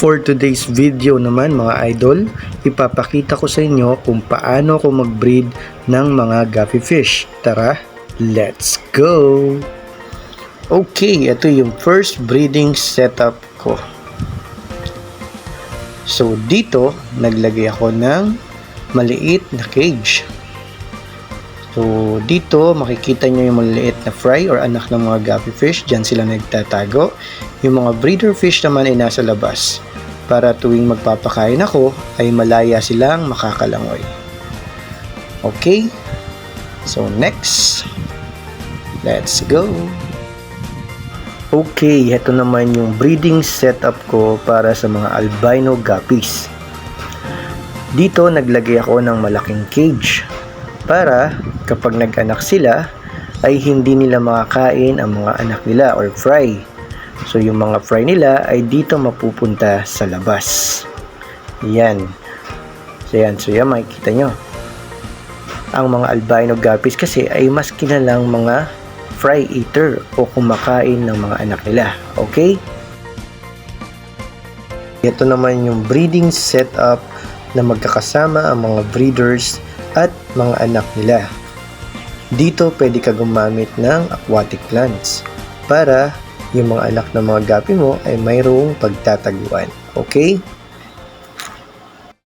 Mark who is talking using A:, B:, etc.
A: For today's video naman mga idol, ipapakita ko sa inyo kung paano ko mag-breed ng mga guppy fish. Tara, let's go! Okay, ito yung first breeding setup ko. So dito, naglagay ako ng maliit na cage. So dito, makikita nyo yung maliit na fry or anak ng mga guppy fish. Diyan sila nagtatago. Yung mga breeder fish naman ay nasa labas. Para tuwing magpapakain ako, ay malaya silang makakalangoy. Okay? So next, let's go! Okay, ito naman yung breeding setup ko para sa mga albino guppies. Dito naglagay ako ng malaking cage para kapag nag-anak sila ay hindi nila makakain ang mga anak nila or fry. So yung mga fry nila ay dito mapupunta sa labas. Yan. So yan, so yan makikita nyo. Ang mga albino guppies kasi ay mas kilalang mga fry eater o kumakain ng mga anak nila. Okay? Ito naman yung breeding setup na magkakasama ang mga breeders at mga anak nila. Dito pwede ka gumamit ng aquatic plants para yung mga anak ng mga gapi mo ay mayroong pagtataguan. Okay?